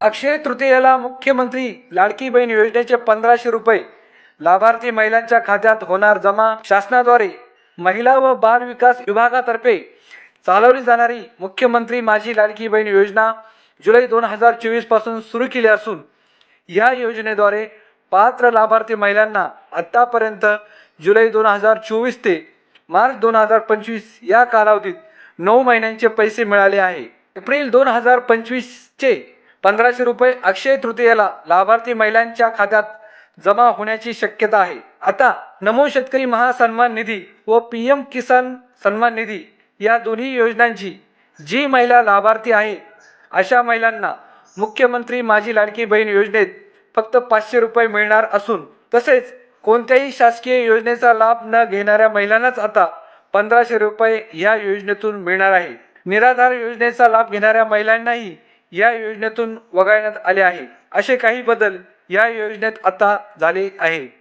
अक्षय तृतीयेला मुख्यमंत्री लाडकी बहीण योजनेचे पंधराशे रुपये लाभार्थी महिलांच्या खात्यात होणार जमा. शासनाद्वारे महिला व बाल विकास विभागातर्फे चालवली जाणारी मुख्यमंत्री माझी लाडकी बहीण योजना जुलै दोन हजार चोवीसपासून सुरू केली असून या योजनेद्वारे पात्र लाभार्थी महिलांना आतापर्यंत जुलै दोन हजार चोवीस ते मार्च दोन हजार पंचवीस या कालावधीत नऊ महिन्यांचे पैसे मिळाले आहे. एप्रिल दोन हजार पंचवीसचे पंधराशे रुपये अक्षय तृतीयेला लाभार्थी महिलांच्या खात्यात जमा होण्याची शक्यता आहे. आता नमो शेतकरी महासन्मान निधी व पी एम किसान सन्मान निधी या दोन्ही योजनांची जी महिला लाभार्थी आहे अशा महिलांना मुख्यमंत्री माझी लाडकी बहीण योजनेत फक्त पाचशे रुपये मिळणार असून तसेच कोणत्याही शासकीय योजनेचा लाभ न घेणाऱ्या महिलांनाच आता पंधराशे रुपये या योजनेतून मिळणार आहे. निराधार योजनेचा लाभ घेणाऱ्या महिलांनाही या योजनेतून वगळण्यात आले आहे. असे काही बदल या योजनेत आता झाले आहे.